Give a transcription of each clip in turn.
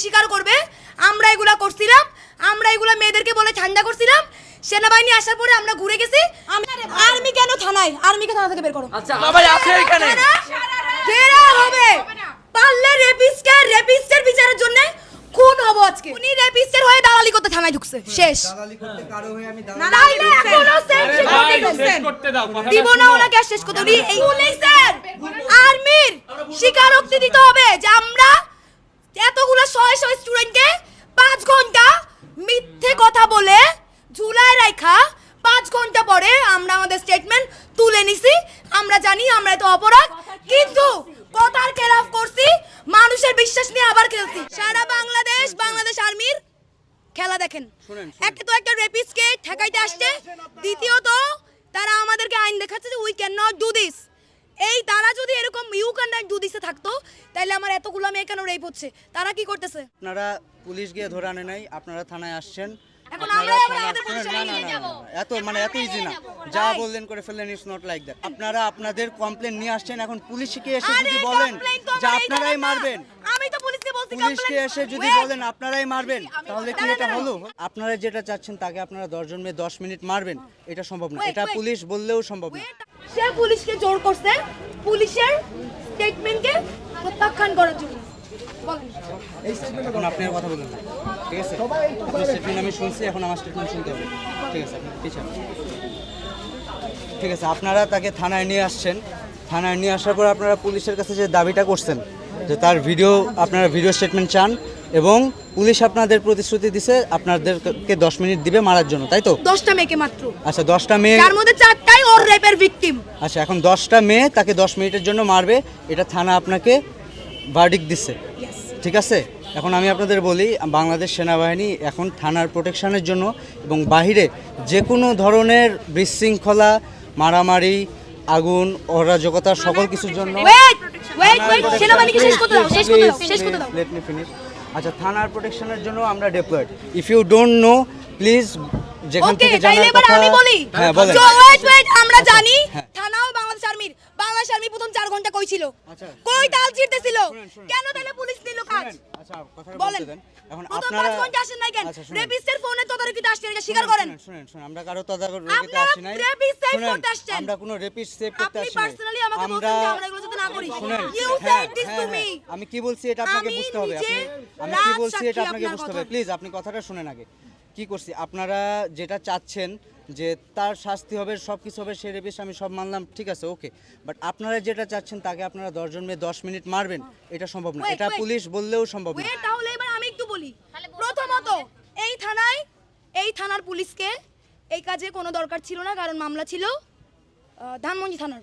স্বীকার করবে। আমরা এগুলা করছিলাম আমরা এগুলা মেয়েদেরকে বলে ঠান্ডা করছিলাম। সেনাবাহিনী আসার পরে আমরা ঘুরে গেছি। আর্মি কেন থানায়? আর্মিকে থানা থেকে বের করো? আচ্ছা বাবাই আছে এখানে? ঘেরা হবে। পারলে রেপিস্টের বিচারের জন্য খুন হব আজকে। উনি রেপিস্টের হয়ে দালালি করতে থানায় ঢুকছে। শেষ। দালালি করতে কারও হয়ে আমি না নাইলে এখনও সেন্সিটিভ ভাই, করতেছেন। শেষ করতে দিব না ওনাকে শেষ করতে উনি এই পুলিশের আর্মির স্বীকারোক্তি দিতে হবে যে আমরা এতগুলো শয়ে শয়ে স্টুডেন্টকে পাঁচ ঘণ্টা মিথ্যে কথা বলে ঝুলায় রাখা পাঁচ ঘণ্টা পরে আমরা আমাদের স্টেটমেন্ট তুলে নিছি আমরা জানি আমরা এত অপরাধ কিন্তু কথার খেলাফ করছি মানুষের বিশ্বাস নিয়ে আবার খেলছি। সারা বাংলাদেশ বাংলাদেশ আর্মির খেলা দেখেন। একটা তো একটা রেপিস্টকে ঠেকাইতে আসছে। দ্বিতীয়ত তারা আমাদেরকে আইন দেখাচ্ছে যে we can not do this এই তারা যদি এরকম ইউ ক্যান নট ডু দিসে থাকতো তাহলে আমার এতগুলো মেয়ে কেন রেপ হচ্ছে? তারা কি করতেছে? আপনারা পুলিশ গিয়ে ধরে আনে নাই আপনারা থানায় আসছেন। এখন আবার আমাদের নিয়ে যাব। এত মানে এত ইজি না। যা বললেন করে ফেললেন ইটস নট লাইক দ্যাট আপনারা আপনাদের কমপ্লেন নিয়ে আসছেন এখন পুলিশকে এসে যদি বলেন যে আপনারাই মারবেন আমি তো পুলিশকে বলছি পুলিশকে এসে যদি বলেন আপনারাই মারবেন তাহলে কি এটা হলো? আপনারা যেটা চাচ্ছেন তাকে আপনারা দশজন মেয়ে দশ মিনিট মারবেন এটা সম্ভব না। এটা পুলিশ বললেও সম্ভব না। সে পুলিশকে জোর করছে পুলিশের স্টেটমেন্টকে প্রত্যাখ্যান করার জন্য। এখন আপনি কথা বলবেন না ঠিক আছে? আপনার স্টেটমেন্ট আমি শুনছি এখন আমার স্টেটমেন্ট শুনতে হবে। ঠিক আছে আপনি পিছান ঠিক আছে আপনারা তাকে থানায় নিয়ে আসছেন। থানায় নিয়ে আসার পর আপনারা পুলিশের কাছে যে দাবিটা করছেন যে তার ভিডিও আপনারা ভিডিও স্টেটমেন্ট চান এবং পুলিশ আপনাদের প্রতিশ্রুতি দিছে আপনাদেরকে দশ মিনিট দিবে মারার জন্য তাই তো? দশটা মেয়েকে মাত্র। আচ্ছা দশটা মেয়ে যার মধ্যে চারটাই ওর রেপের ভিকটিম আচ্ছা এখন দশটা মেয়ে তাকে দশ মিনিটের জন্য মারবে। এটা থানা আপনাকে ভার্ডিক দিচ্ছে। ঠিক আছে? এখন আমি আপনাদের বলি বাংলাদেশ সেনাবাহিনী এখন থানার প্রোটেকশনের জন্য এবং বাহিরে যে কোনো ধরনের বিশৃঙ্খলা মারামারি আগুন অরাজকতা সকল কিছুর জন্য আচ্ছা থানার প্রোটেকশনের জন্য আমরা deployed if you don't know please যেখান থেকে জানার কথা আমি বলি। হ্যাঁ বলেন। ওয়েট ওয়েট আমরা জানি হ্যাঁ। থানাও বাংলাদেশ আর্মির। বাংলাদেশ আর্মি প্রথম চার ঘণ্টা কই ছিল? আচ্ছা। কই তাল। কেন তাহলে পুলিশ নিল কাজ? আচ্ছা কথাটা বলতে দেন। এখন আপনারা পাঁচ আসেন নাই কেন? রেপিস্টের ফোনে তদারকিতে আসছেন এটা স্বীকার করেন। শুনেন, শুনেন শুনেন। আমরা কারও তদারকিতে আসি নাই। rapist save করতে আসছেন। আমরা কোনো রেপিস্ট সেভ করতে আসি নাই। পার্সোনালি আমাকে বলছেন যে আমরা এগুলো যাতে না করি। You said this to me আমি কি বলছি এটা আপনাকে বুঝতে হবে আপনি আমি কি বলছি এটা আপনাকে বুঝতে হবে। প্লিজ আপনি কথাটা শুনেন আগে। কি করছি? আপনারা যেটা চাচ্ছেন যে তার শাস্তি হবে সব কিছু হবে সে রেপিস্ট আমি সব মানলাম ঠিক আছে ওকে। বাট আপনারা যেটা চাচ্ছেন তাকে আপনারা দশজন মেয়ে দশ মিনিট মারবেন এটা সম্ভব না। এটা পুলিশ বললেও সম্ভব না। তাহলে এবার আমি একটু বলি। প্রথমত এই থানায় এই থানার পুলিশকে এই কাজে কোনো দরকার ছিল না কারণ মামলা ছিল ধানমন্ডি থানার।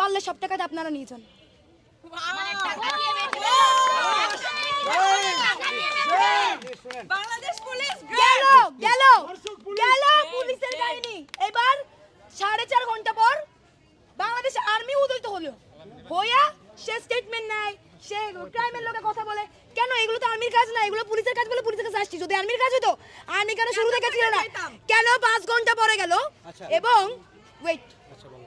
পারলে সব টাকাটা আপনারা নিয়ে যান। মানে টাকা দিয়ে বেঁচে বাংলাদেশ পুলিশ গেল গেল গেল পুলিশের কাহিনী এবার সাড়ে চার ঘণ্টা পর বাংলাদেশ আর্মি উদয়িত হলো। হইয়া সে স্টেটমেন্ট নেয় সে ক্রাইমের লোকে কথা বলে কেন এগুলো তো আর্মির কাজ না? এগুলো পুলিশের কাজ বলে পুলিশের কাছে আসছি। যদি আর্মির কাজ হতো আর্মি কেন শুরু থেকে ছিল না? কেন পাঁচ ঘণ্টা পরে গেল? আচ্ছা। এবং ওয়েট আচ্ছা বলো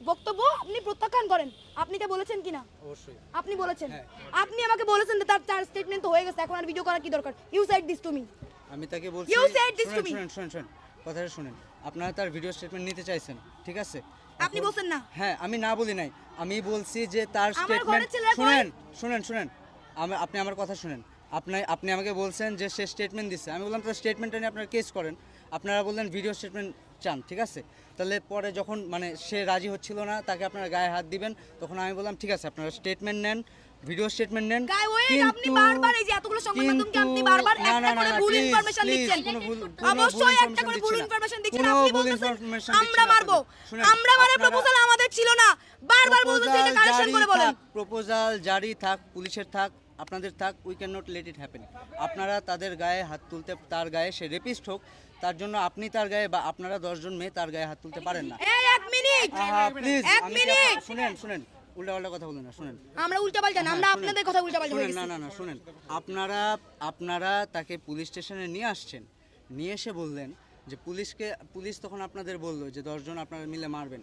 বক্তব্য আপনি প্রত্যাখ্যান করেন। আপনি এটা বলেছেন কিনা? অবশ্যই। আপনি বলেছেন। হ্যাঁ। আপনি আমাকে বলেছেন যে তার তার স্টেটমেন্ট তো হয়ে গেছে এখন আর ভিডিও করার কি দরকার? You said this to me আমি তাকে বলছি said this to শুনেন, me. শুনেন শুনেন শুনেন কথাটা শুনেন। আপনারা তার ভিডিও স্টেটমেন্ট নিতে চাইছেন ঠিক আছে? আপনি বলছেন না। হ্যাঁ আমি না বলি নাই। আমি বলছি যে তার স্টেটমেন্ট? শুনেন শুনেন শুনেন। আপনি আমার কথা শুনেন। আপনি আপনি আমাকে বলছেন যে সে স্টেটমেন্ট দিচ্ছে আমি বললাম তার স্টেটমেন্টটা নিয়ে আপনার কেস করেন। আপনারা বললেন ভিডিও স্টেটমেন্ট চান ঠিক আছে? তাহলে পরে যখন মানে সে রাজি হচ্ছিল না তাকে আপনারা গায়ে হাত দিবেন তখন আমি বললাম ঠিক আছে আপনারা স্টেটমেন্ট নেন ভিডিও স্টেটমেন্ট নেন। আপনি বারবার এই যে এতগুলো সংবাদ মাধ্যমকে আপনি কিন্তু- বারবার একটা করে ভুল ইনফরমেশন দিচ্ছেন। অবশ্যই একটা করে ভুল ইনফরমেশন দিচ্ছি দিচ্ছেন। আপনি বলতেছেন আমরা মারবো। আমরা আপনারা- প্রপোজাল আমাদের ছিল না। বারবার বলতেছেন এটা কারেকশন করে বলেন। প্রপোজাল জারি থাক পুলিশের থাক আপনাদের থাক we can not let it happen আপনারা তাদের গায়ে হাত তুলতে তার গায়ে সে রেপিস্ট হোক তার জন্য আপনি তার গায়ে বা আপনারা দশজন মেয়ে তার গায়ে হাত তুলতে পারেন না। এই এক মিনিট! প্লিজ শুনেন শুনেন উল্টা কথা বলেন না শুনেন। আমরা উল্টা না আমরা হ্যাঁ, আপনাদের কথা উল্টা পাল্টা না না না শুনেন। আপনারা আপনারা তাকে পুলিশ স্টেশনে নিয়ে আসছেন। নিয়ে এসে বললেন যে পুলিশকে পুলিশ তখন আপনাদের বলল যে দশজন আপনারা মিলে মারবেন।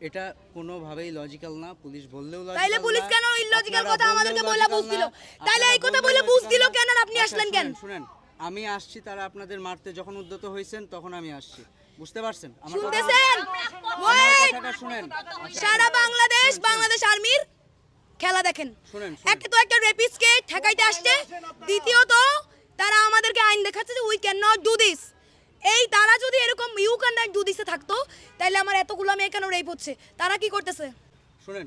এটা কোনোভাবেই লজিক্যাল না পুলিশ বললেও তাইলে পুলিশ কেন ইলজিক্যাল কথা আমাদেরকে বলে logical বুঝছিল? তাইলে এই কথা বলে বুঝছিল logical কেন আপনি আচ্ছা, আসলেন কেন? শুনেন, শুনেন। আমি আসছি তারা আপনাদের মারতে যখন উদ্যত হয়েছেন তখন আমি আসছি। বুঝতে পারছেন? শুনতেছেন? কথাটা শুনেন। সারা বাংলাদেশ বাংলাদেশ আর্মির খেলা দেখেন। একটা তো একটা রেপিস্টকে ঠেকাইতে আসছে দ্বিতীয়ত তারা আমাদেরকে আইন দেখাচ্ছে যে we can not do this এই তারা যদি এরকম ইউ ক্যান নট ডু দিসে থাকতো তাহলে আমার এতগুলো মেয়ে কেন রেপ হচ্ছে? তারা কি করতেছে? শুনেন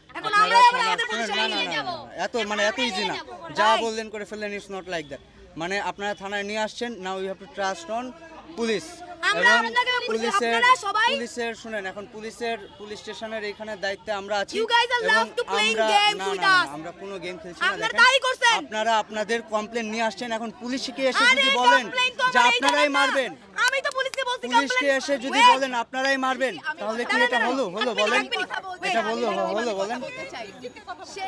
এখন আপনারা আমরাই আবার আমাদের শুনেন, না, না, নিয়ে না, এত মানে এত ইজি না। যা বললেন করে ফেললেন ইটস নট লাইক দ্যাট মানে আপনারা থানায় নিয়ে আসছেন now you have to trust on police এবং পুলিশের আপনারা পুলিশের শুনেন এখন পুলিশের পুলিশ স্টেশনের এখানে দায়িত্বে আমরা আছি। আমরা- না, আমরা কোনো গেম খেলছি না। আপনারা দেখেন। আপনারা আপনাদের কমপ্লেন নিয়ে আসছেন এখন পুলিশকে এসে যদি বলেন যে আপনারাই মারবেন। পুলিশকে এসে যদি বলেন আপনারাই মারবেন তাহলে কি এটা হলো? হলো বলেন। এটা হলো হলো বলেন। সে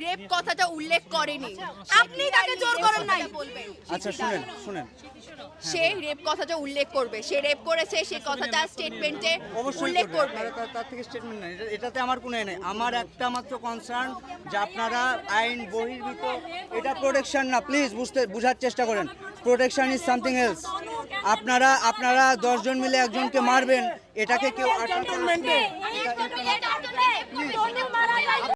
রেপ কথাটা উল্লেখ করেনি। আপনি তাকে জোর করেন নাই? বলবেন আচ্ছা শুনেন শুনেন। সে রেপ কথাটা উল্লেখ করবে। সে রেপ করেছে সে কথাটা স্টেটমেন্টে অবশ্যই উল্লেখ করবে। তার- থেকে স্টেটমেন্ট নেন। এটাতে আমার কোনো এ নেই। আমার একটা মাত্র কনসার্ন যে আপনারা আইন বহির্ভূত এটা প্রোটেকশন না প্লিজ বুঝতে বোঝার চেষ্টা করেন। প্রোটেকশন ইজ সামথিং এলস আপনারা আপনারা দশজন মিলে একজনকে মারবেন এটাকে কেউ